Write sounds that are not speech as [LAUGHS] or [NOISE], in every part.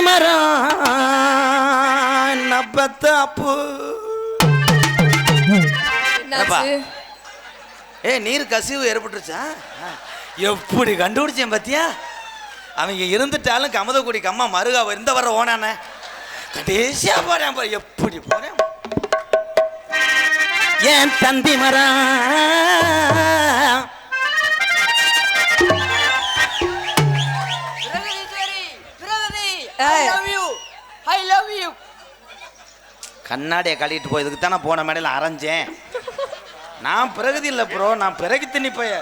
மரம் நப்பத்த அப்பு. ஏ நீர் கசிவு ஏற்பட்டுருச்சா? எப்படி கண்டுபிடிச்சேன் பாத்தியா? அவங்க இருந்துட்டாலும் கமதக்குடி கம்மா மருகா இருந்த வர ஓனானே. கடைசியா போறேன் எப்படி போறேன்? ஏன் தந்தி மரம் I love you I love you கண்ணாடியை கழுவிட்டு போய் இதுக்கு தானே போன மேடையில் அரைஞ்சேன். நான் பிரகதி இல்லை ப்ரோ. நான் பிறகு தின்னி பைய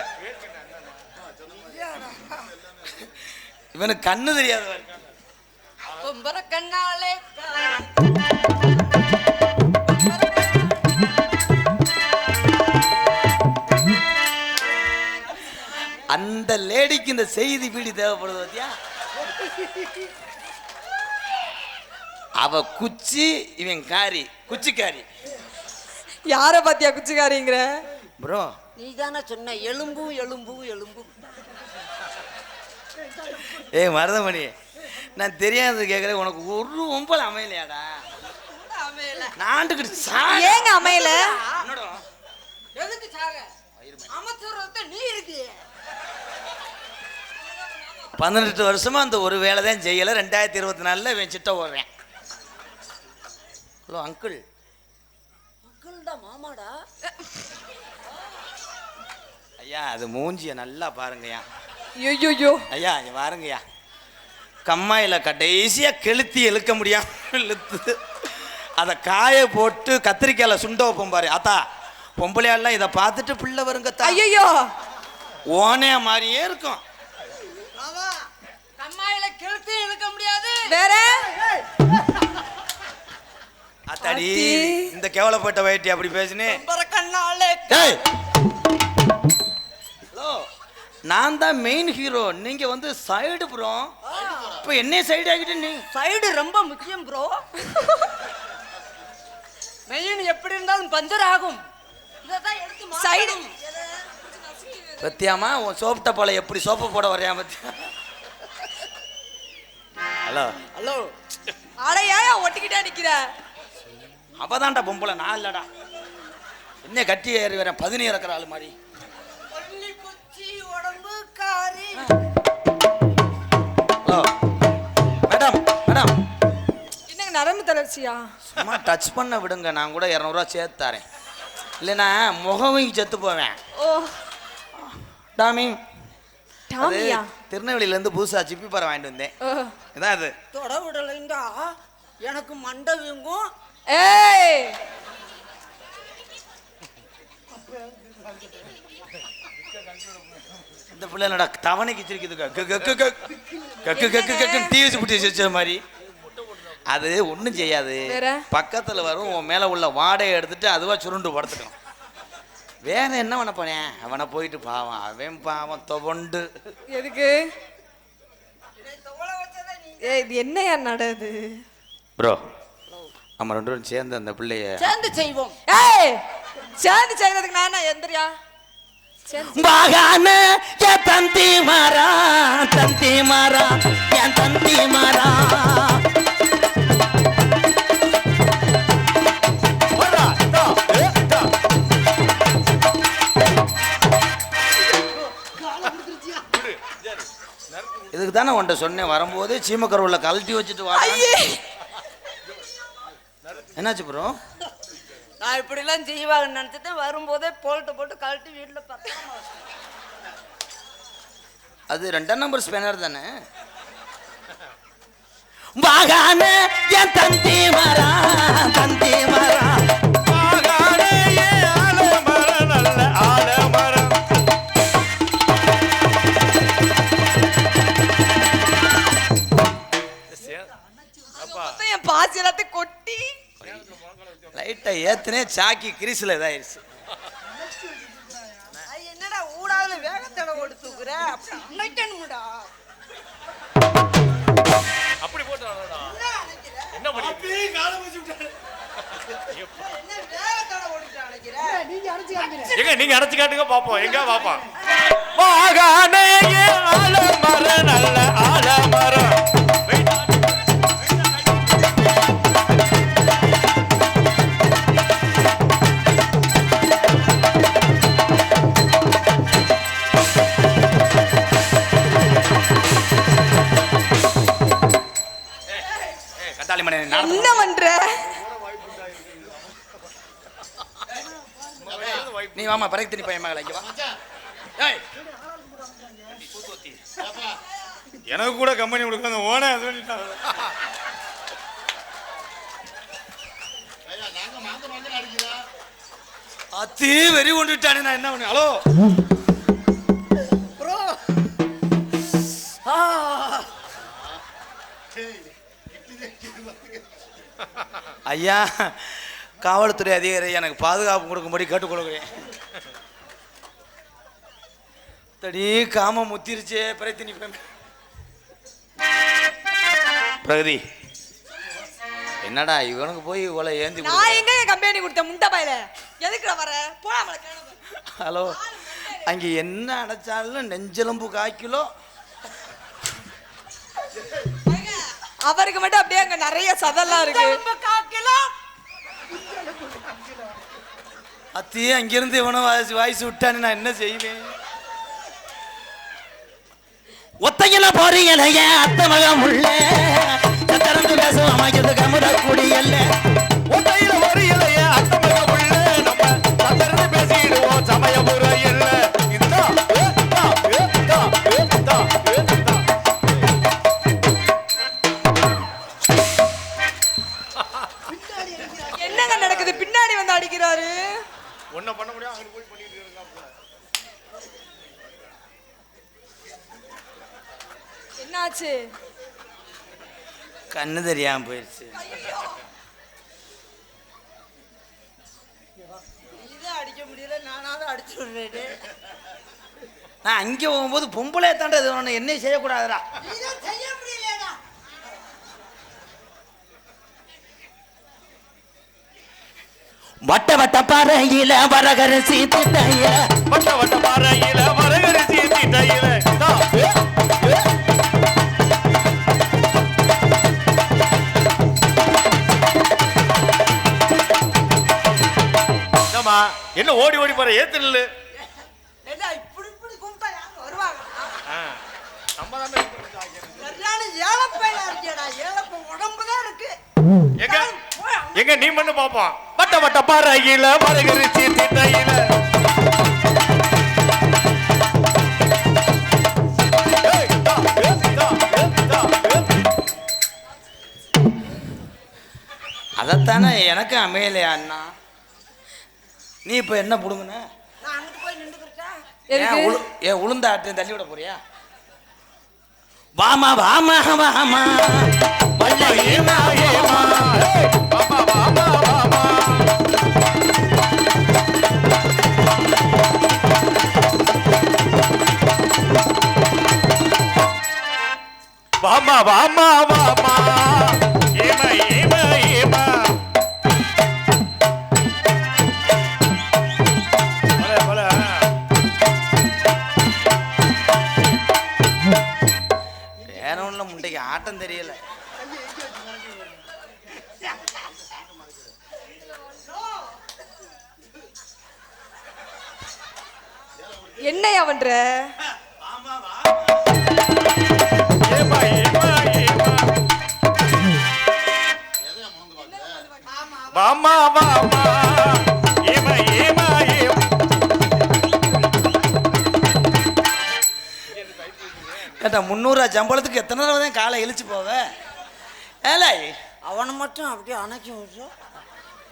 இவனுக்கு கண்ணு தெரியாது. கண்ணாலே அந்த லேடிக்கு இந்த செய்தி பீடி தேவைப்படுது பாத்தியா? அவ குச்சி இவன் காரி. குச்சிக்காரி. யார பாத்தியா குச்சிக்காரிங்கிற? ப்ரோ. நீ தானே சொன்ன எலும்பு எலும்பு எலும்பு. ஏய் மருதமணி நான் தெரியாதது கேட்குறேன் உனக்கு ஒரு ஒம்பல் அமையலையாடா? நாண்டுக்கிட்டு சாக. ஏங்க அமையல? என்னடா? எதுக்கு சாக? அமைச்சரத்தை நீ இருக்கு பதினெட்டு வருஷமா அந்த ஒரு வேலை தான் செய்யலை. ரெண்டாயிரத்தி இருபத்தி நாலில் இவன் சிட்ட ஓடுறேன். Hello uncle. மக்கள்டா மாமாடா. ஐயா அது மூஞ்சியை நல்லா பாருங்கய்யா. ஐயோ ஐயா இங்க பாருங்கய்யா. கம்மாயில் கடைசியாக கெளுத்தி இழுக்க முடியாம இழுத்து அதை காய போட்டு கத்திரிக்காயில் சுண்ட வைப்போம் பாரு. அத்தா பொம்பளையாலாம் இதை பார்த்துட்டு பிள்ளை வருங்க ஐயோ ஓனே மாதிரியே இருக்கும். மாமா கம்மாயில கெளுத்தி இழுக்க முடியாது. வேற? அத்தாடி அத்தி. இந்த கேவலப்பட்ட வயிட்டி அப்படி பேசுனே. நான் தான் மெயின் ஹீரோ நீங்க வந்து சைடு ப்ரோ இப்போ என்ன சைடு ஆகிட்டு நீ? சைடு ரொம்ப முக்கியம் ப்ரோ மெயின் எப்படி இருந்தாலும் பஞ்சர் ஆகும். மாட்டணும். பத்தியாமா உன் சோப்பு டப்பால எப்படி சோப்பு போட வரையா பத்தியா ஹலோ. ஹலோ அட ஏன் ஒட்டிக்கிட்டே நிக்கிற? அவதான்டா பொம்பளை நான் இல்லடா. என்ன கட்டி ஏறி வரேன் பதினி இறக்குற ஆள் மாதிரி. பள்ளி குச்சி உடம்பு காரி. ஹலோ. Madam madam. என்னங்க நரம்பு தளர்ச்சியா? சும்மா டச் பண்ண விடுங்க நான் கூட இரநூறுவா சேர்த்து தரேன். இல்லைன்னா முகவங்க செத்து போவேன். ஓ. டாமி அது டாமியா? திருநெல்வேலியிலேருந்து புதுசாக சிப்பி பறை வாங்கிட்டு வந்தேன். ஓ. இதான் அது. தொட விடலைண்டா எனக்கு மண்டை வீங்கும். ஏய் இந்த பிள்ளை என்னடா தவணைக்கு சிரிக்குது கக்கு கக்கு கக்கு கக்கு கக்கு கக்குன்னு டீ வச்சு பிடிச்சி வச்ச மாதிரி அது ஒன்றும் செய்யாது வேற? பக்கத்தில் வரும் உன் மேலே உள்ள வாடையை எடுத்துட்டு அதுவா சுருண்டு படுத்துக்கணும் வேற என்ன பண்ண போனேன் அவனை போயிட்டு பாவம் அவன் பாவம் தொவண்டு எதுக்கு ஏய் இது என்னையா நடது ப்ரோ நம்ம ரெண்டு பேரும் சேர்ந்து அந்த பிள்ளைய சேர்ந்து செய்வோம். ஏய் சேர்ந்து செய்யறதுக்கு நான் என்ன எந்திரியா? பாகான என் தந்தி மாறா தந்தி மாறா என் தந்தி மாறா. இதுக்கு தானே உன்ட்ட சொன்னேன் வரும்போது சீமக்கருவில் கழட்டி வச்சுட்டு வா ஐயே. என்னாச்சு ப்ரோ நான் இப்படிலாம் செய்வாங்கன்னு நினச்சிட்டு வரும்போதே போல்ட்டு போட்டு கழட்டி வீட்டில் பத்திரமா. அது ரெண்டாம் நம்பர் ஸ்பேனர் தானே? வாகான என் தந்தி மரா தந்தி மரா லைட்டை ஏத்துனே சாக்கி கிரிசில் இதாயிருச்சு. என்னடா ஊடாதுல வேகத்தடை ஓடி தூக்குற அப்படி போட்டு. என்ன பண்ணி? எங்க நீங்க அடைச்சு காட்டுங்க பாப்போம். எங்க பாப்போம். வாகானே ஆலமரம் நல்ல ஆலமரம். என்ன பண்ற? நீ வாமா பிறகு தண்ணி பையன் மகளை இங்க வா. ஏய். எனக்கு கூட கம்பெனி கொடுக்க அந்த ஓன அத்தி வெறி கொண்டுட்டானே நான் என்ன பண்ண ஹலோ. ஐயா காவல்துறை அதிகாரி எனக்கு பாதுகாப்பு கொடுக்கும்படி கேட்டுக்கொள்கிறேன். தடி காம முத்திருச்சே பிரயத்தினி பிரகதி. என்னடா இவனுக்கு போய் இவ்வளோ ஏந்தி? நான் எங்க கம்பெனி கொடுத்த முண்டை பையல? எதுக்குடா வர கிளம்பு ஹலோ அங்கே என்ன அடைச்சாலும் நெஞ்செலும்பு காய்க்கிலோ. அவருக்கு மட்டும் அப்படியே அங்க நிறைய சதெல்லாம் இருக்கு. அத்தையே அங்கிருந்து இவனும் வாய்ஸ் வாய்ஸ் விட்டான்னு நான் என்ன செய்வேன்? ஒத்தையில போறீங்களே அத்த மகம் உள்ள. திறந்து பேசும் அமைக்கிறது கமுத குடியல்ல ஒத்தையில வரையிலையே அத்தமக உள்ள. நம்ம சத்தரது பேசிடுவோம் சமயபுர இல்ல அடிக்கிறாரு. ஒன்ன பண்ண முடியும் அங்க போய் பண்ணிட்டு இருக்காங்க என்னாச்சு? கண்ணு தெரியாம போயிடுச்சு இதை அடிக்க முடியல நானாவது அடிச்சு விடுறேன். நான் அங்கே போகும்போது பொம்பளை தாண்டா இது ஒன்று என்ன செய்யக்கூடாதுடா இதை செய்ய முடியலடா வட்ட வட்ட பாறையில வரகரசி திட்டைய. வட்ட வட்ட பாறையில மரகரிசி தீட்டையில என்ன ஓடி ஓடி போற ஏத்து நில்லு. என்ன இப்படி இப்படி கும்பிட்டா யாரும் வருவாங்க? ஆ, நம்ம தானே சரியான ஏழப்பையில இருக்கேடா ஏழப்ப எங்க நீ பண்ணு பாப்போம் வட்ட வட்ட பாறையில மரகரிசி தீட்டையில. அதைத்தானே எனக்கு அமையலையா அண்ணா. நீ இப்போ என்ன புடுங்குன? நான் அங்கிட்டு போய் நின்றுக்கிட்டா ஏன் எதுக்கு? உளு ஏன் உளுந்த ஆட்டையும் தள்ளி விட போறியா? வாமா வாமா வாமா. ஏமா ஏமா வாமா வாமா வாமா. ஏமா ஏமா. வேற ஒண்ணுல முண்டைக்கு ஆட்டம் தெரியல. என்னையா பண்ற? கேட்டா முந்நூறுவா சம்பளத்துக்கு எத்தனை தடவை தான் காலை இழிச்சு போவ? ஏலே அவனை மட்டும் அப்படியே அணைச்சி விட்டு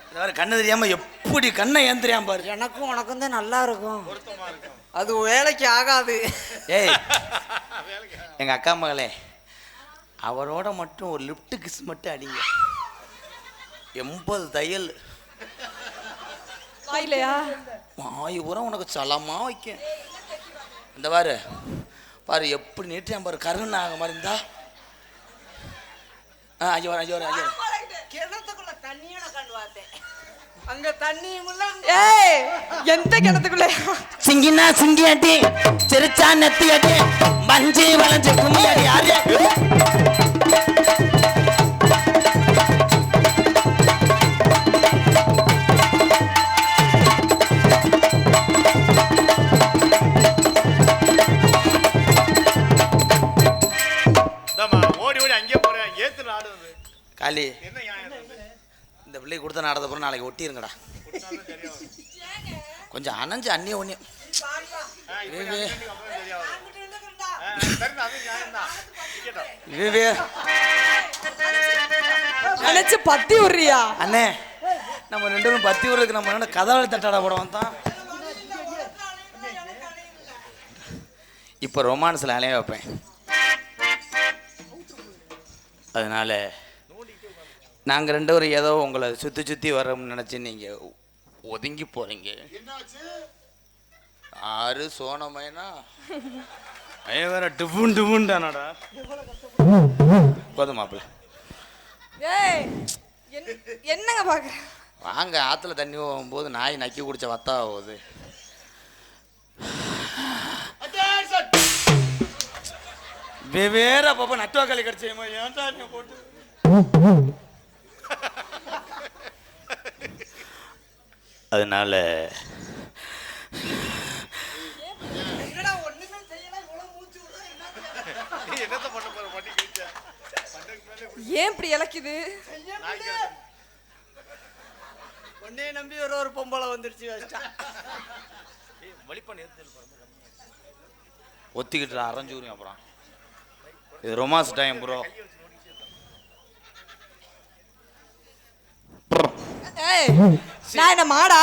இந்த மாதிரி கண்ணு தெரியாம எப்படி கண்ணை ஏன் தெரியாம பாரு. எனக்கும் உனக்கும் தான் நல்லா இருக்கும். அது வேலைக்கு ஆகாது. ஏய் எங்க அக்கா மகளே அவரோட மட்டும் ஒரு லிஃப்ட் கிஸ் மட்டும் அடிங்க. எண்பது தையல். வாயிலையா? வாய் பூரா உனக்கு சலமா வைக்க இந்த பாரு பாரு எப்படி நீட்டியான் பாரு கருண் ஆக மாதிரி இருந்தா. ஆ அஞ்சு வர அஞ்சு வர அஞ்சு வர கிணத்துக்குள்ள தண்ணியோட கண்டு பார்த்தேன். அங்க தண்ணியும் ஏய் எந்த கிணத்துக்குள்ள? சிங்கினா சிங்கியாட்டி சிரிச்சா நெத்தியாட்டி மஞ்சி வளைஞ்சு கும்மியாடி யாரு? நாடகத்தை அப்புறம் நாளைக்கு ஒட்டிருங்கடா. கொஞ்சம் அணைஞ்சு விவே விவே நினைச்சு பத்தி விடுறியா? அண்ணே நம்ம ரெண்டு பேரும் பத்தி ஊருக்கு நம்ம என்ன கதாவளி தட்டாட போட வந்தான்? இப்போ ரொமான்ஸில் அலைய வைப்பேன். அதனால நாங்கள் ரெண்டு பேரும் ஏதோ உங்களை சுற்றி சுற்றி வரோம்னு நினச்சி நீங்கள் ஒதுங்கி போகிறீங்க ஆறு சோனமைனா ஐயன் வேற டிபுன் டிபுன் தானடா போதும் மாப்பிள்ள. என்னங்க பாக்குற? வாங்க ஆற்றுல தண்ணி போகும்போது நாய் நக்கி குடிச்ச வத்தா ஆகுது வெவ்வேறு அப்பப்போ நட்டுவாக்காளி கிடச்சேமா ஏன்டா நீ போட்டு? அதனால ஏன் இப்படி இலக்குது? உன்னைய நம்பி ஒரு ஒரு பொம்பளை வந்துருச்சு ஒத்திக்கிட்டு அரைஞ்சூரியும் அப்புறம். இது ரொமான்ஸ் டைம் ப்ரோ ஏய் நான் என்ன மாடா?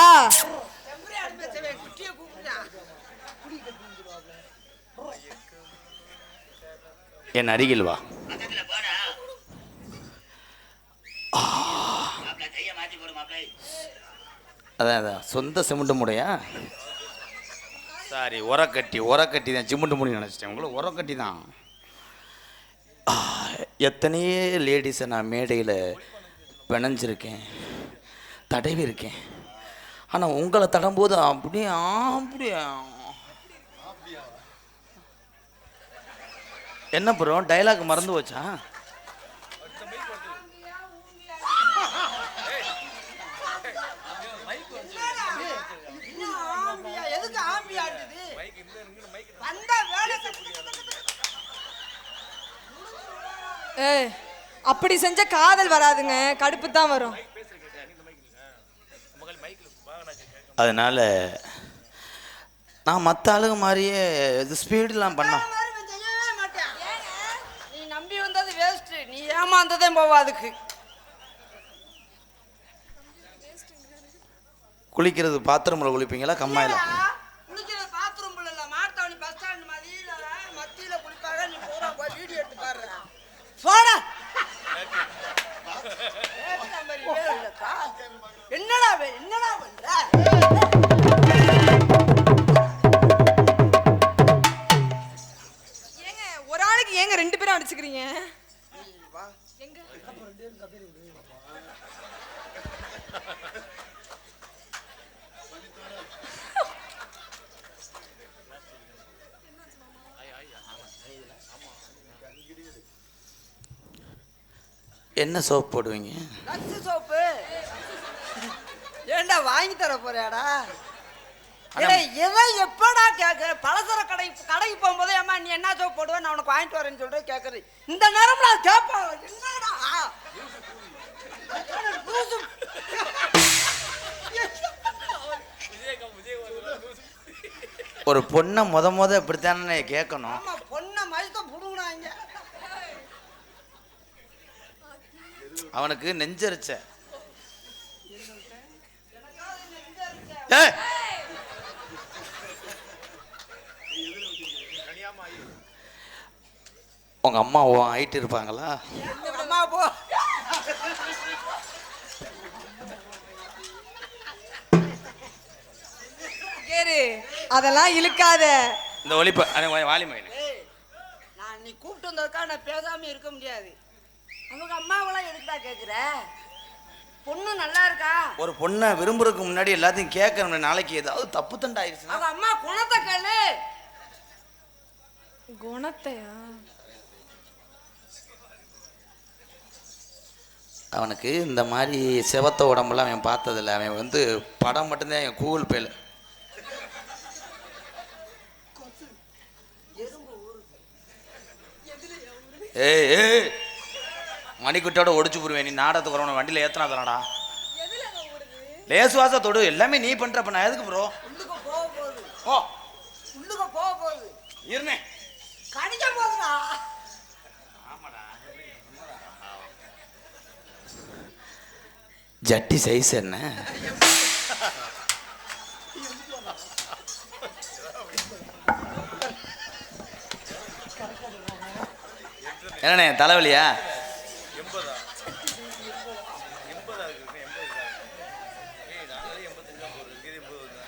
என் அருகில் வா. அதான் அதான். சொந்த சிமெண்ட் முடையா? சாரி உரக்கட்டி உரக்கட்டி தான். சிமெண்ட் முடி நினச்சிட்டேன். உங்களை உரக்கட்டி தான். எத்தனையே எத்தனையோ லேடிஸை நான் மேடையில் பிணைஞ்சிருக்கேன். தடவி இருக்கேன். ஆனால் உங்களை தடும்போது அப்படியே அப்படியே. என்ன ப்ரோ டைலாக் மறந்து போச்சா? ஏய் அப்படி செஞ்ச காதல் வராதுங்க. கடுப்பு தான் வரும். அதனால நான் மற்ற ஆளுங்க மாதிரியே இது ஸ்பீடெலாம் மாட்டேன் நீ நம்பி வந்தது வேஸ்ட் நீ ஏமாந்ததே போவா அதுக்கு. குளிக்கிறது பாத்ரூமில் குளிப்பீங்களா கம்மாயில்? குளிக்கிறது பாத்ரூம் இல்ல. மார்த்தாவணி பஸ் ஸ்டாண்ட் மதியில மத்தியில குளிப்பாங்க. நீ பூரா போய் வீடியோ எடுத்து பாரு போடா. [LAUGHS] என்னடா என்னடா ஏங்க ஒரு ஆளுக்கு ஏங்க ரெண்டு பேரும் அடிச்சுக்கிறீங்க? என்ன சோப் போடுவீங்க? சோப்பு. ஏண்டா வாங்கி தர போறியாடா? எதை எப்படா கேட்குற பலசர கடை கடைக்கு போகும்போது ஏமா நீ என்ன சோப் போடுவ? நான் உனக்கு வாங்கிட்டு வரேன்னு சொல்லிட்டு கேட்குறது இந்த நேரம் நான் கேட்பேன் என்னடா. ஒரு பொண்ணை முத முத இப்படித்தானே கேட்கணும் பொண்ணை மயத்த புடுங்கினாங்க. அவனுக்கு நெஞ்சரிச்ச. உங்க அம்மா ஆயிட்டு இருப்பாங்களா? அதெல்லாம் இழுக்காத. இந்த ஒளிப்ப வாலி மகனே ஏய், நான் நீ கூப்பிட்டு வந்ததுக்கா நான் பேசாம இருக்க முடியாது. அவங்க அம்மாவெல்லாம் எதுக்குடா கேட்குற பொண்ணு நல்லா இருக்கா? ஒரு பொண்ணை விரும்புறதுக்கு முன்னாடி எல்லாத்தையும் கேட்கணும் நாளைக்கு ஏதாவது தப்பு தண்டா ஆயிடுச்சுன்னா அவங்க அம்மா குணத்தை கேளு. குணத்தையா? அவனுக்கு இந்த மாதிரி செவத்த உடம்பெல்லாம் அவன் பார்த்ததில்ல. அவன் வந்து படம் மட்டும்தான் என் கூகுள் பேல ஏய் ஏய் மணிக்குட்டியோட ஒடிச்சு போடுவேன். நீ நாடகத்துக்கு வரவன வண்டியில் ஏத்தனா தானடா லேசு வாச தொடு. எல்லாமே நீ பண்றப்ப நான் எதுக்கு ப்ரோ ஓ உள்ளுக்கு போக போகுது. இருனே. கடிக்க போகுதுடா ஜட்டி சைஸ் என்ன? என்னண்ணே தலைவலியா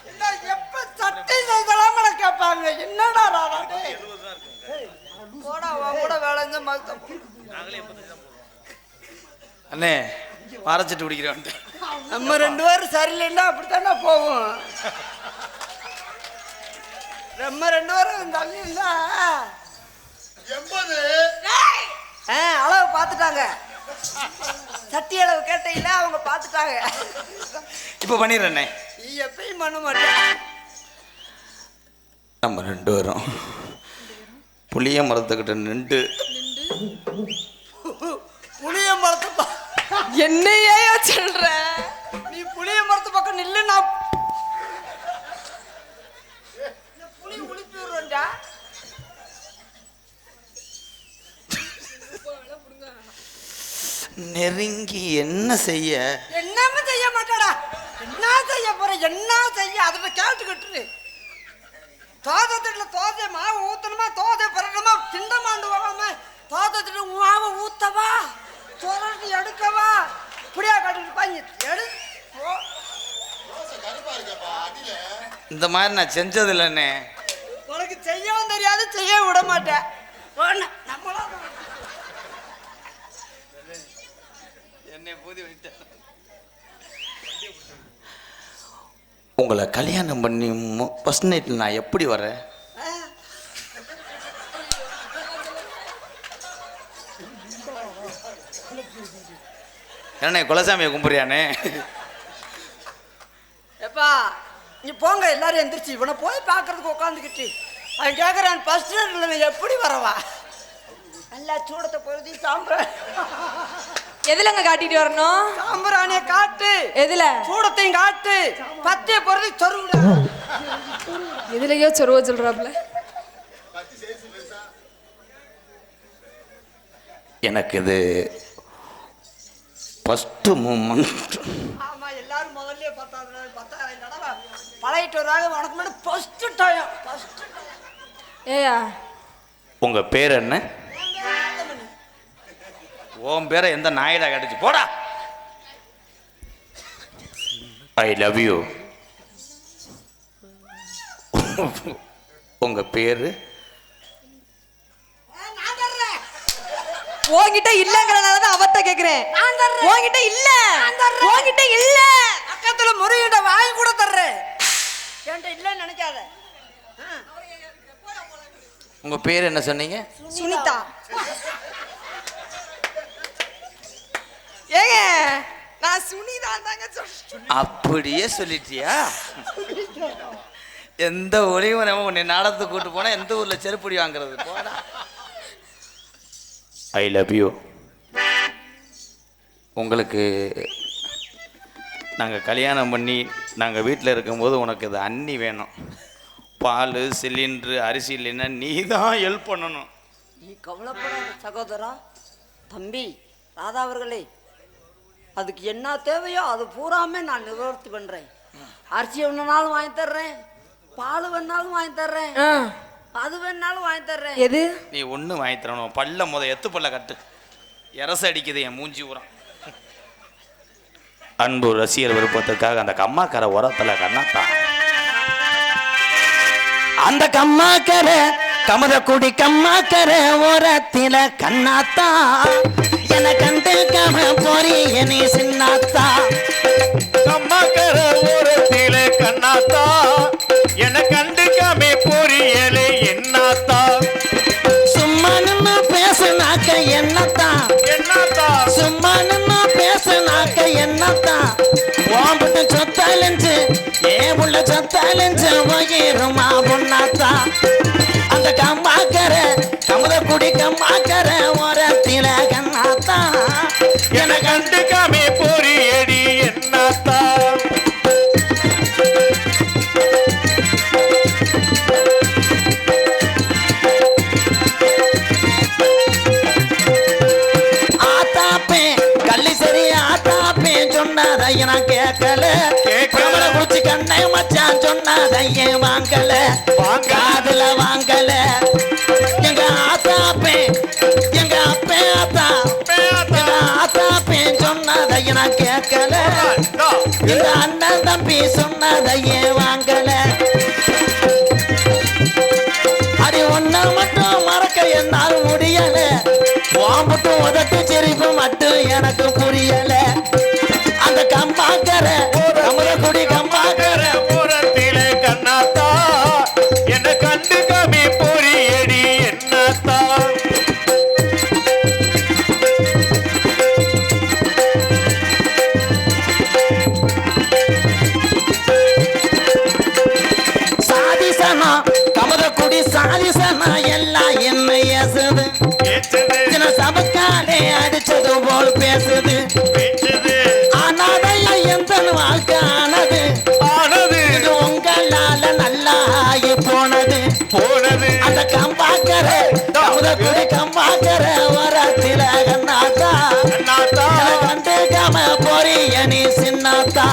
என்ன எப்ப சட்டை இதெல்லாம் கேட்பாங்க. என்னடா ராடா? போடா கூட மருத்துவம் அண்ணே மறைச்சிட்டு பிடிக்கிறேன் நம்ம ரெண்டு பேரும் சரியில்லைன்னா அப்படித்தானே போவோம். நம்ம ரெண்டு பேரும் தள்ளி இருந்தா ஆ அளவு பார்த்துட்டாங்க. சட்டி அளவு கேட்டையில அவங்க பார்த்துட்டாங்க. இப்போ பண்ணிடுறேண்ணே நீ எப்பயும் பண்ண மாட்டேன் நம்ம ரெண்டு பேரும். புளிய மரத்துக்கிட்ட நின்று. புளிய மரத்து என்னையே சொல்ற? நீ புளிய மரத்து பக்கம் நில்லு நான் புளி நெருங்கி என்ன செய்ய? என்னமே செய்ய மாட்டாடா. என்ன செய்ய போற? என்ன செய்ய? அதை கேட்டுக்கிட்டு தோசத்துல தோசை மாவு ஊத்தணுமா? தோசை பரட்டணுமா? திண்டமாண்டு வாங்காம தோசத்துல மாவை ஊத்தவா? சுரட்டி எடுக்கவா? இப்படியா கட்டிருப்பாங்க எடு. இந்த மாதிரி நான் செஞ்சது இல்லைண்ணே உனக்கு செய்யவும் தெரியாது செய்ய விட மாட்டேன். போன, நம்மளா என்னை பூதி உங்களை கல்யாணம் பண்ணி ஃபர்ஸ்ட் நைட்டில் நான் எப்படி வரேன்? என்ன குலசாமியை கும்பிட்றியானே எப்பா நீ போங்க எல்லாரும் எந்திரிச்சு. இவனை போய் பார்க்கறதுக்கு உட்காந்துக்கிட்டு அவன் கேட்குறான் ஃபர்ஸ்ட் நீ எப்படி வரவா? நல்லா சூடத்தை பொருதி சாம்பிராணி எதுலங்க காட்டிட்டு வரணும்? சாம்பிராணியை காட்டு. எதுல? சூடத்தையும் காட்டு. பத்திய பொருதி சொருவிட. எதுலயோ சொருவ சொல்றாப்ல. எனக்கு இது ஃபஸ்ட்டு மூமெண்ட் ஆமா எல்லாரும் முதல்ல பத்தாயிரம் தடவை. பழகிட்டு வர்றாங்க உனக்கு முன்னாடி ஃபர்ஸ்ட் டைம் ஃபர்ஸ்ட் ஏயா. உங்கள் பேர் என்ன? உன் பேரை எந்த நாயிடா கிடைச்சு போடா. ஐ லவ் யூ உங்க பேரு? உன்கிட்ட இல்லங்கறனால தான் அவர்ட்ட கேக்குறேன். உன்கிட்ட இல்ல. உன்கிட்ட இல்ல. பக்கத்துல முருகிட்ட வாங்கி கூட தர்றேன். என்கிட்ட இல்லைன்னு நினைக்காத. உங்க பேர் என்ன சொன்னீங்க? சுனிதா. ஏங்க நான் சுனிதா தாங்க சொல்றேன் அப்படியே சொல்லிட்டியா? எந்த ஒளியும் நம்ம உன்னை நாடத்துக்கு கூட்டு போனா எந்த ஊர்ல செருப்படி வாங்குறது? போடா. ஐ லவ் யூ உங்களுக்கு நாங்கள் கல்யாணம் பண்ணி நாங்கள் வீட்டில் இருக்கும்போது உனக்கு இது அண்ணி வேணும். பால் சிலிண்ட்ரு அரிசி இல்லைன்னா நீ தான் ஹெல்ப் பண்ணணும். நீ கவலைப்படாத சகோதரா. தம்பி ராதா அவர்களே அதுக்கு என்ன தேவையோ அது பூராமே நான் நிவர்த்தி பண்றேன். அரிசி வேணுனாலும் வாங்கி தர்றேன். பால் வேணாலும் வாங்கி தர்றேன். அது வேணாலும் வாங்கி தர்றேன். எது? நீ ஒன்று வாங்கி தரணும். பல்ல முத எத்து பல்ல கட்டு. எரச அடிக்குது என் மூஞ்சி உரம் அன்பு ரசிகர் விருப்பத்துக்காக அந்த கம்மாக்கரை உரத்துல கண்ணாத்தா. அந்த கம்மாக்கரை கமதக்குடி கம்மாக்கரை உரத்தில கண்ணாத்தா. என கண்டு கம போறி நீ சின்னாத்தா. கம்மாக்கர ஓரத்தில கண்ணாத்தா. என கண்டுக்காமே என்னாத்தா. சும்மா நின்னு பேசுனாக்க என்னத்தா. என்னாத்தா. சும்மா நின்னு பேசுனாக்க என்னத்தான் ஓம்பிட்டு சொத்தாலஞ்சு ஏ உள்ள சொத்தாலஞ்சு வயிறுமா பொண்ணாத்தா அந்த கம்மாக்கர கமத குடி கம்மாக்கர ஓரத்தில என கண்டுக்காமே பொறியடி என்னாத்தா சொன்னதைய நான் கேட்கல. கேட்கல. குடிச்சு கண்ணை மச்சான் சொன்னதைய வாங்கல. வாங்காதுல வாங்கல. எங்க ஆத்தா அப்பே எங்க அப்பே ஆத்தா நான் கேட்கல எங்க அண்ணன் தம்பி சொன்னதையே வாங்கல. அடி ஒன்ன மட்டும் மறக்க என்னால் முடியல. வாம்புட்டு உதட்டு சிரிப்பு மட்டும் எனக்கு சபக்காலே அடிச்சது போல் பேசுது. ஆனாதையா எந்த வாழ்க்கை ஆனது. இது உங்களால நல்லா ஆகி போனது. போனது. அந்த கம்பாக்கற கமுதக்குடி கம்பாக்கற வரத்தில கண்ணாத்தா. போறிய நீ சின்னாத்தா.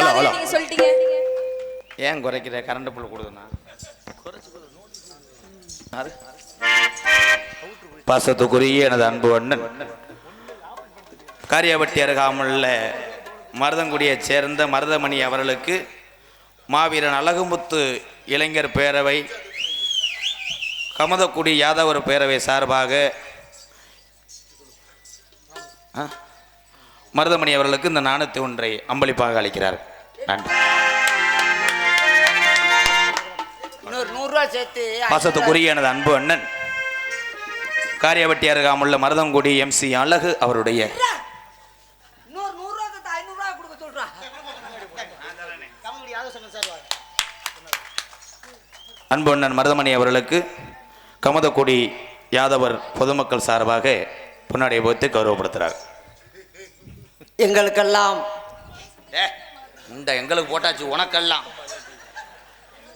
Hello, hello. சொல்லிட்டீங்க. ஏன் குறைக்கிற? கரண்ட் புல் கொடுக்குண்ணா பாசத்துக்குரிய எனது அன்பு அண்ணன். காரியாபட்டி அருகாமுள்ள மருதங்குடியைச் சேர்ந்த மருதமணி அவர்களுக்கு மாவீரன் அழகுமுத்து இளைஞர் பேரவை கமதக்குடி யாதவர் பேரவை சார்பாக? மருதமணி அவர்களுக்கு இந்த நாணயத்தை ஒன்றை அம்பளிப்பாக அளிக்கிறார். நன்றி. இன்னொரு நூறுரூவா சேர்த்து பாசத்துக்குரிய எனது அன்பு அண்ணன் காரியாபட்டி அருகாமுள்ள மருதங்குடி எம்சி அழகு அவருடைய அன்பு அண்ணன் மருதமணி அவர்களுக்கு கமதக்குடி யாதவர் பொதுமக்கள் சார்பாக பொன்னாடியை போத்து கௌரவப்படுத்துகிறார். எங்களுக்கெல்லாம் இந்த எங்களுக்கு போட்டாச்சு உனக்கெல்லாம்.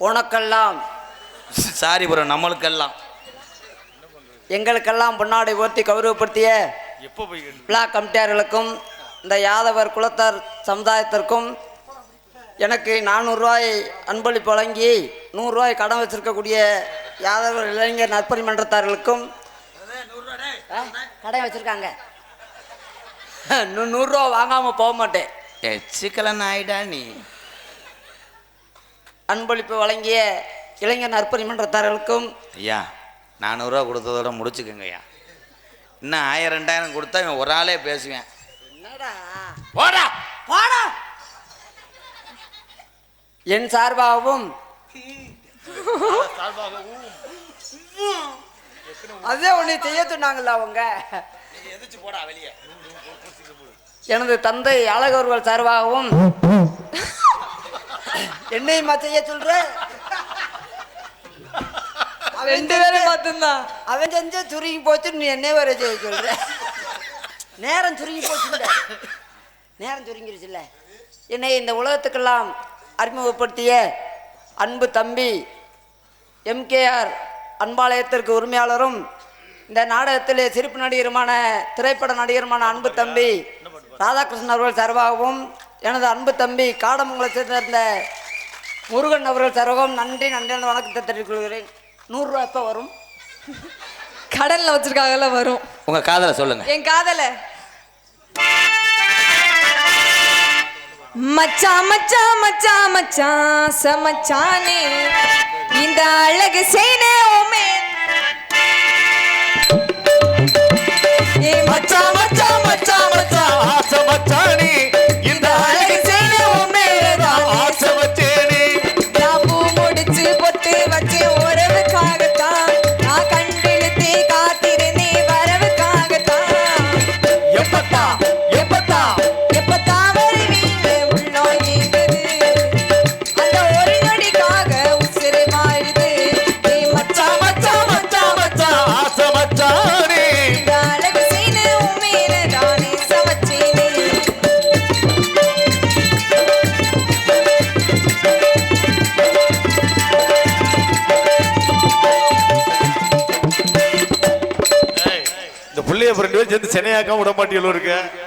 உனக்கெல்லாம். சாரி ப்ரோ நம்மளுக்கெல்லாம். எங்களுக்கெல்லாம் பொன்னாடை ஓர்த்தி கௌரவப்படுத்திய எப்போ போய் பிளாக் கமிட்டியார்களுக்கும் இந்த யாதவர் குலத்தார் சமுதாயத்திற்கும் எனக்கு நானூறுரூவாய் அன்பளிப்பு வழங்கி நூறுரூவாய் கடன் வச்சிருக்கக்கூடிய யாதவர் இளைஞர் நற்பணி மன்றத்தார்களுக்கும் ஆ, கடன் வச்சிருக்காங்க. நூறுரூவா வாங்காமல் போக மாட்டேன். எச்சிக்கலன் ஆயிடா நீ. அன்பளிப்பு வழங்கிய இளைஞர் நற்பணி மன்றத்தார்களுக்கும் ஐயா நானூறுரூவா கொடுத்ததோட முடிச்சுக்கோங்க ஐயா இன்னும் ஆயிரம் ரெண்டாயிரம் கொடுத்தா இவன் ஒரு ஆளே பேசுவேன். என்னடா? போடா! பாடா! என் சார்பாகவும் அதே ஒன்று செய்ய சொன்னாங்கல்ல அவங்க. எதிர்த்து போடா வெளியே. எனது தந்தை அழகர்கள் சார்பாகவும். என்னையுமா செய்ய சொல்ற? அவன் ரெண்டு பேரும் மட்டும்தான் அவன் செஞ்ச சுருங்கி போச்சு நீ என்ன வர செய்ய சொல்ற? நேரம் சுருங்கி போச்சுல்ல நேரம் சுருங்கிருச்சுல்ல என்னை இந்த உலகத்துக்கெல்லாம் அறிமுகப்படுத்திய அன்பு தம்பி எம்கேஆர் அன்பாலயத்திற்கு உரிமையாளரும் இந்த நாடகத்திலே சிரிப்பு நடிகருமான திரைப்பட நடிகருமான அன்பு தம்பி ராதாகிருஷ்ணன் அவர்கள் சார்பாகவும் எனது அன்பு தம்பி காடமங்கலை சேர்ந்த முருகன் அவர்கள் சார்பாகவும் நன்றி நன்றி வணக்கத்தை தெரிவித்துக்கொள்கிறேன் நூறுரூவா எப்போ வரும்? கடலில் வச்சிருக்காங்கல்ல வரும். உங்க காதல சொல்லுங்க. என் காதல? மச்சா மச்சா மச்சா மச்சா சமச்சானே. இந்த அழகு செய்தோமே உமே மச்சா மச்சா மச்சா. சினையாக்க விட மாட்டேன்